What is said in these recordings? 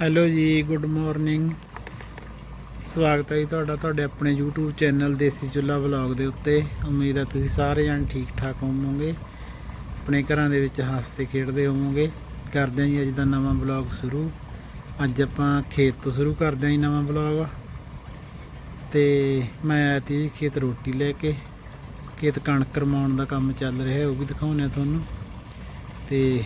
Hello ਜੀ, good morning. ਸਵਾਗਤ ਹੈ ਜੀ ਤੁਹਾਡਾ, ਤੁਹਾਡੇ ਆਪਣੇ YouTube ਚੈਨਲ ਦੇਸੀ ਚੁੱਲਾ ਵਲੌਗ ਦੇ ਉੱਤੇ। ਉਮੀਦ ਹੈ ਤੁਸੀਂ ਸਾਰੇ ਜਣ ਠੀਕ ਠਾਕ ਹੋਵੋਗੇ। ਆਪਣੇ ਘਰਾਂ ਦੇ ਵਿੱਚ ਹੱਸਦੇ, ਖੇਡਦੇ ਹੋਵੋਗੇ। ਕਰਦੇ ਹਾਂ ਜੀ ਅੱਜ ਦਾ ਨਵਾਂ ਵਲੌਗ ਸ਼ੁਰੂ। ਅੱਜ ਆਪਾਂ ਖੇਤ ਤੋਂ ਸ਼ੁਰੂ ਕਰਦੇ ਹਾਂ ਜੀ ਨਵਾਂ ਵਲੌਗ। ਤੇ ਮੈਂ ਆਇਆ ਤੀ ਜੀ ਖੇਤ ਰੋਟੀ ਲੈ ਕੇ। ਖੇਤ ਕਣਕ ਰਮਾਉਣ ਦਾ ਕੰਮ ਚੱਲ ਰਿਹਾ, ਉਹ ਵੀ ਦਿਖਾਉਂਦੇ ਆ ਤੁਹਾਨੂੰ। ਤੇ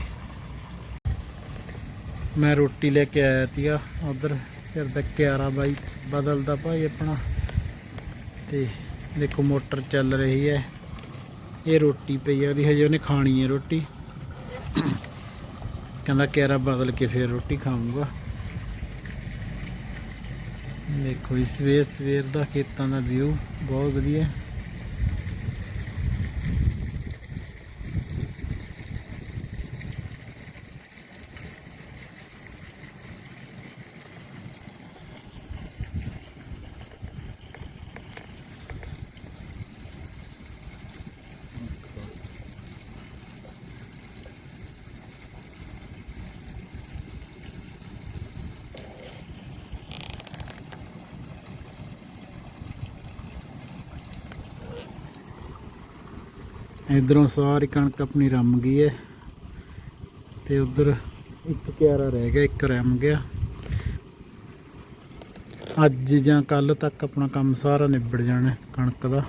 ਮੈਂ ਰੋਟੀ ਲੈ ਕੇ ਆਇਆ ਤੀਗਾ ਉਧਰ ਫਿਰਦਾ ਕਿਆਰਾ ਬਾਈ ਬਦਲਦਾ ਭਾਈ ਆਪਣਾ। ਤੇ ਦੇਖੋ ਮੋਟਰ ਚੱਲ ਰਹੀ ਹੈ। ਇਹ ਰੋਟੀ ਪਈ ਆ, ਉਹਦੀ ਹਜੇ ਉਹਨੇ ਖਾਣੀ ਹੈ ਰੋਟੀ। ਕਹਿੰਦਾ ਕਿਆਰਾ ਬਦਲ ਕੇ ਫਿਰ ਰੋਟੀ ਖਾਊਂਗਾ। ਦੇਖੋ ਇਸ ਸਵੇਰ ਸਵੇਰ ਦਾ ਖੇਤਾਂ ਦਾ ਵਿਊ ਬਹੁਤ ਵਧੀਆ। ਇਧਰੋਂ ਸਾਰੀ ਕਣਕ ਆਪਣੀ ਰਮ ਗਈ ਹੈ ਤੇ ਉਧਰ ਇੱਕ ਕਿਆਰਾ ਰਹਿ ਗਿਆ, ਇੱਕ ਰਮ ਗਿਆ। ਅੱਜ ਜਾਂ ਕੱਲ ਤੱਕ ਆਪਣਾ ਕੰਮ ਸਾਰਾ ਨਿਬੜ ਜਾਣਾ ਕਣਕ ਦਾ।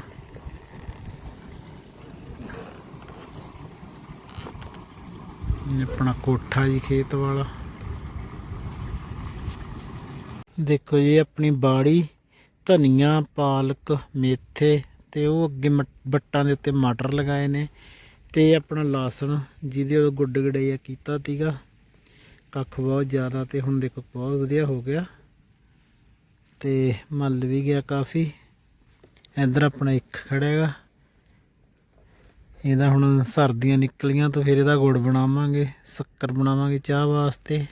ਇਹ ਆਪਣਾ ਕੋਠਾ ਜੀ ਖੇਤ ਵਾਲਾ। ਦੇਖੋ ਜੀ ਆਪਣੀ ਬਾੜੀ, ਧਨੀਆ, ਪਾਲਕ, ਮੇਥੇ ਤੇ ਉਹ ਅੱਗੇ ਮਟ- ਵੱਟਾਂ ਦੇ ਉੱਤੇ ਮਟਰ ਲਗਾਏ ਨੇ ਤੇ ਆਪਣਾ ਲਾਸਣ ਜਿਹਦੇ ਉਹ ਗੁੱਡ ਗੜਈਆ ਕੀਤਾ ਤੀਗਾ ਕੱਖ ਬਹੁਤ ਜ਼ਿਆਦਾ ਤੇ ਹੁਣ ਦੇਖੋ ਬਹੁਤ ਵਧੀਆ ਹੋ ਗਿਆ ਤੇ ਮੱਲ ਵੀ ਗਿਆ ਕਾਫੀ। ਇੱਧਰ ਆਪਣਾ ਇੱਕ ਖੜਾ ਹੈਗਾ। ਇਹਦਾ ਹੁਣ ਸਰਦੀਆਂ ਨਿਕਲੀਆਂ ਤਾਂ ਫਿਰ ਇਹਦਾ ਗੁੜ ਬਣਾਵਾਂਗੇ, ਸ਼ੱਕਰ ਬਣਾਵਾਂਗੇ ਚਾਹ ਵਾਸਤੇ।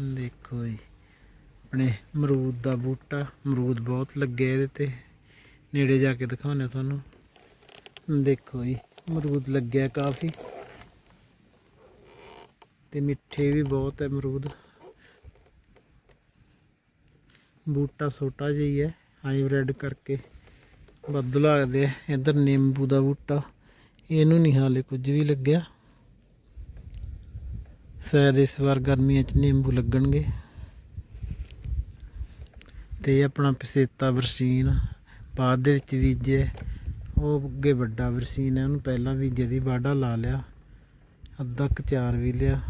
ਦੇਖੋ ਜੀ। ਆਪਣੇ ਅਮਰੂਦ ਦਾ ਬੂਟਾ, ਅਮਰੂਦ ਬਹੁਤ ਲੱਗੇ ਇਹਦੇ ਤੇ। ਨੇੜੇ ਜਾ ਕੇ ਦਿਖਾਉਂਦੇ ਤੁਹਾਨੂੰ। ਦੇਖੋ ਜੀ, ਅਮਰੂਦ ਲੱਗਿਆ ਕਾਫੀ। ਤੇ ਮਿੱਠੇ ਵੀ ਬਹੁਤ ਹੈ ਅਮਰੂਦ। ਬੂਟਾ ਛੋਟਾ ਜਿਹਾ ਹੈ ਹਾਈਬ੍ਰਿਡ ਕਰਕੇ ਵੱਧ ਲੱਗਦੇ ਆ। ਇੱਧਰ ਨਿੰਬੂ ਦਾ ਬੂਟਾ, ਇਹਨੂੰ ਨਹੀਂ ਹਾਲੇ ਕੁਝ ਵੀ ਲੱਗਿਆ। ਸ਼ਾਇਦ ਇਸ ਵਾਰ ਗਰਮੀਆਂ 'ਚ ਨਿੰਬੂ ਲੱਗਣਗੇ। ਤੇ ਆਪਣਾ ਪਸੇਤਾ ਬਰਸੀਨ ਬਾਅਦ ਦੇ ਵਿੱਚ ਬੀਜਿਆ ਉਹ ਅੱਗੇ ਵੱਡਾ ਬਰਸੀਨ ਹੈ, ਉਹਨੂੰ ਪਹਿਲਾਂ ਬੀਜੇ ਦੀ ਵਾਢਾ ਲਾ ਲਿਆ, ਅੱਧਾ ਕੁ ਚਾਰ ਵੀ ਲਿਆ।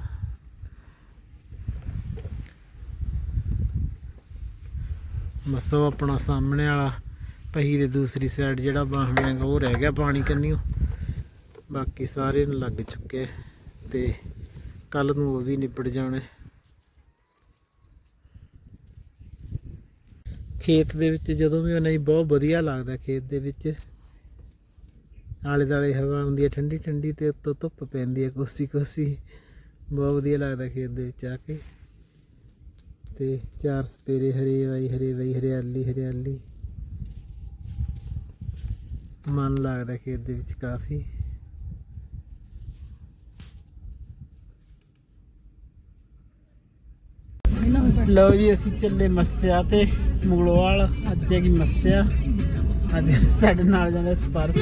ਬਸ ਉਹ ਆਪਣਾ ਸਾਹਮਣੇ ਵਾਲਾ, ਪਹੀ ਦੇ ਦੂਸਰੀ ਸਾਈਡ ਜਿਹੜਾ ਬਾਹਣ ਹੈਗਾ, ਉਹ ਰਹਿ ਗਿਆ ਪਾਣੀ ਕੰਨੀਓ। ਬਾਕੀ ਸਾਰੇ ਨੂੰ ਲੱਗ ਚੁੱਕੇ, ਤੇ ਕੱਲ ਨੂੰ ਉਹ ਵੀ ਨਿਬੜ ਜਾਣੇ। ਖੇਤ ਦੇ ਵਿੱਚ ਜਦੋਂ ਵੀ ਉਹਨਾਂ ਜੀ ਬਹੁਤ ਵਧੀਆ ਲੱਗਦਾ ਖੇਤ ਦੇ ਵਿੱਚ। ਆਲੇ ਦਾਲੇ ਹਵਾ ਹੁੰਦੀ ਹੈ ਠੰਡੀ ਠੰਡੀ ਤੇ ਉੱਤੋਂ ਧੁੱਪ ਪੈਂਦੀ ਹੈ ਕੋਸੀ ਕੋਸੀ ਬਹੁਤ ਵਧੀਆ ਲੱਗਦਾ ਖੇਤ ਦੇ ਵਿੱਚ ਆ ਕੇ। ਤੇ ਚਾਰ ਸਪੇਰੇ ਹਰੇ ਵਾਈ ਹਰੇ ਵਾਈ ਹਰਿਆਲੀ ਹਰਿਆਲੀ। ਮਨ ਲੱਗਦਾ ਖੇਤ ਦੇ ਵਿੱਚ ਕਾਫੀ। ਲਓ ਜੀ, ਅਸੀਂ ਚੱਲੇ ਮੱਸਿਆ ਤੇ ਮੂਲੋਵਾਲ ਅੱਜ ਹੈਗੀ ਮੱਸਿਆ। ਅੱਜ ਸਾਡੇ ਨਾਲ ਜਾਂਦਾ ਸਪਰਸ਼।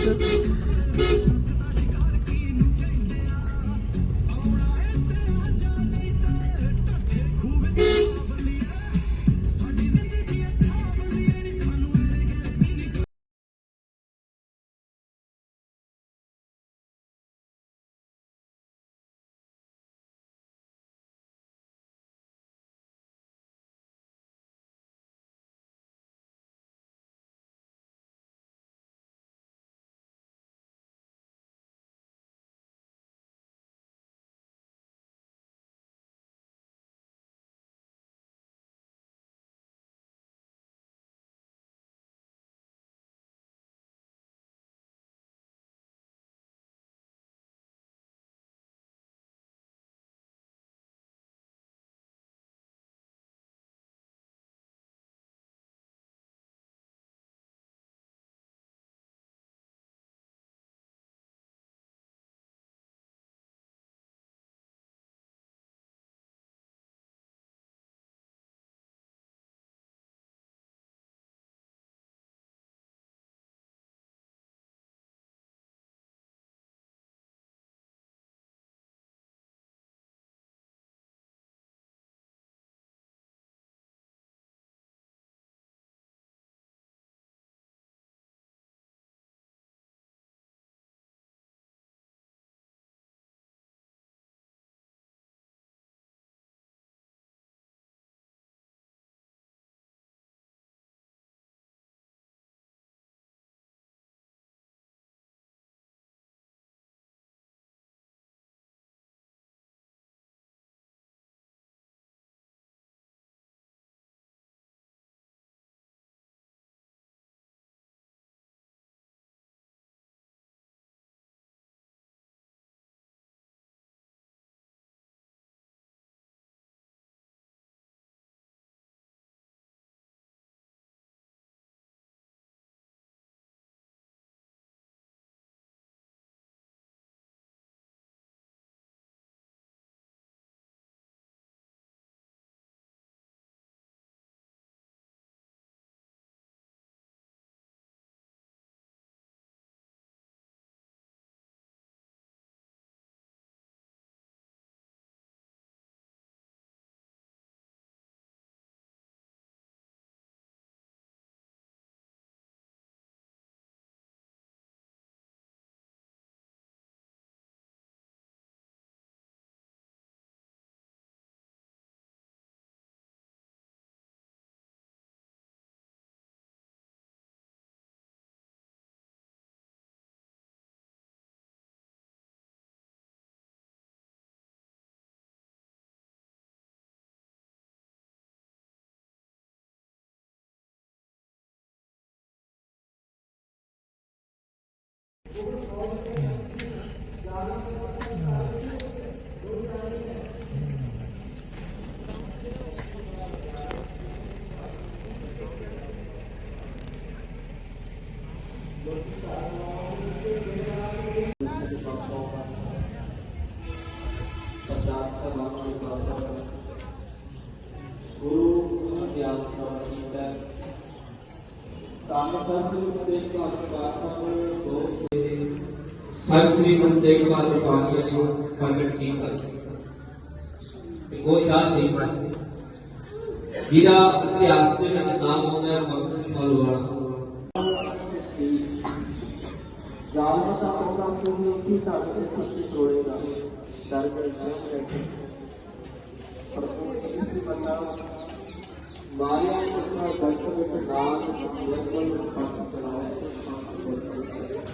गुरु श्री गुरु तेग बहादुर पातशाह जी प्रकट किया गोशाल सही पढ़ाते जीरा इतिहास में नाम होता है मकसद सवाल वाला जालना का प्रोग्राम तो उनकी ताकत सबसे तोड़ेगा ਕੀ ਸਾਡੇ ਤੇ ਖੁਸ਼ੀ ਤੋੜੇਗਾ ਡਰ ਕੇ ਜਿਉਂ ਬੈਠੇ ਪਰ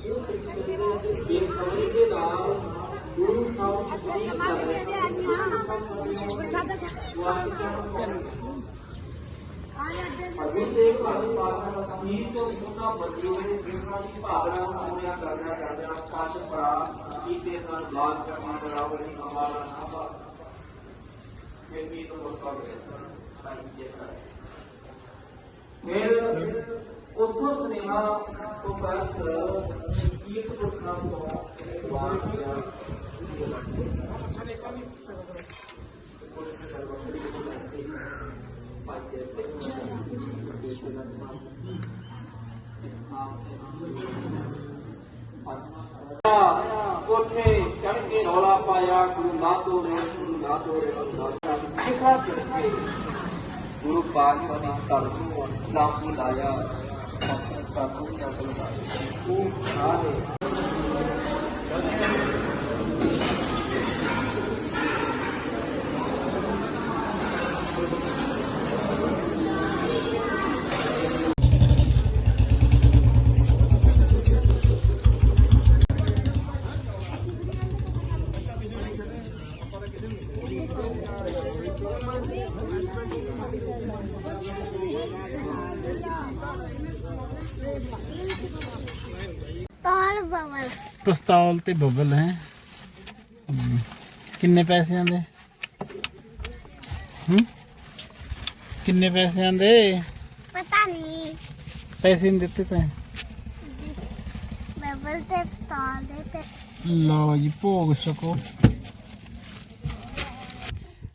ਹੈ ਦੇ ਨਾਲ ਗੁਰੂ ਸਾਹਿਬ ਜੀ ਕਰ ਰਹੇ ਅਭੀ ਤੇ ਭਾਰਤ ਪਾਤਸ਼ਾਹ ਤੋਂ ਛੋਟਾ ਬੱਚੇ ਨੇ ਜਿਨ੍ਹਾਂ ਦੀ ਭਾਵਨਾ ਨੂੰ ਪੂਰਾ ਕਰਨਾ ਚਾਹੁੰਦੇ ਸੱਚ ਪਰਾ ਕੀਤੇ ਨਾਲ ਬਾਤ ਕਰਨਾ ਬਰਾਬਰ ਹੀ ਹਮਾਰਾ ਨਾਭਾ ਫਿਰ ਵੀ ਤੋਂ ਮੁਸਕਾ ਫਿਰ ਉਦੋਂ ਸੁਨੇਹਾ ਤੋਂ ਬਾਅਦ ਕੀਰਤ ਪੁਰਖਾਂ ਤੋਂ ਵਾਰ ਗਿਆ ਕੋਠੇ ਚੜ ਕੇ ਰੌਲਾ ਪਾਇਆ ਗੁਰੂ ਨਾ ਤੋਰੇ ਗੁਰੂ ਨਾ ਤੋਰੇ ਗੁਰੂ ਨਾ ਤੋਰੇ ਕਿਸਾ ਚੜ ਕੇ ਗੁਰੂ ਪਾਤਸ਼ਾਹ ਨੇ ਕਰ ਆਪਣੇ ਕਾਬੂ ਉਹ ਸਾਰੇ ਤਾਲ ਪਿਸਤੌਲ ਤੇ ਬੱਬਲ ਹੈ। ਕਿੰਨੇ ਪੈਸਿਆਂ ਦੇ ਹੂੰ? ਕਿੰਨੇ ਪੈਸਿਆਂ ਦੇ ਪਤਾ ਨਹੀਂ। ਪੈਸੇ ਨਹੀਂ ਦਿੱਤੇ ਤੈਂ। ਬਵਲ ਤੇ ਤਾਲ ਦੇ ਤੇ। ਲਓ ਜੀ ਭੋਗ ਸਕੋ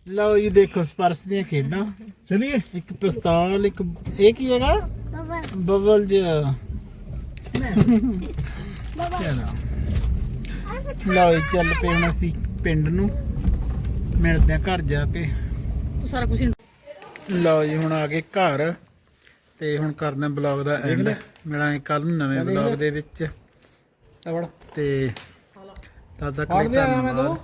ਲਓ ਜੀ ਦੇਖੋ ਸਪਰਸ਼ ਦੀਆਂ ਖੇਡਾਂ। ਚਲਿਏ। ਇੱਕ ਪਿਸਤੌਲ ਇੱਕ ਇਹ ਕੀ ਹੈਗਾ? ਬਬਲ। ਜ ਬਵਲ ਚਲੋ। ਲਓ ਜੀ ਚੱਲ ਪਏ ਹੁਣ ਅਸੀਂ ਪਿੰਡ ਨੂੰ। ਮਿਲਦੇ ਆ ਘਰ ਜਾ ਕੇ। ਤੂੰ ਸਾਰਾ ਕੁਝ ਲਓ ਜੀ ਹੁਣ ਆ ਗਏ ਘਰ। ਤੇ ਹੁਣ ਕਰਦੇ ਬਲੌਗ ਦਾ ਐਂਡ ਮਿਲਾਂਗੇ ਕੱਲ ਨੂੰ ਨਵੇਂ ਬਲੌਗ ਦੇ ਵਿੱਚ। ਤੇ ਤਦ ਤੱਕ ਲਈ ਧੰਨਵਾਦ।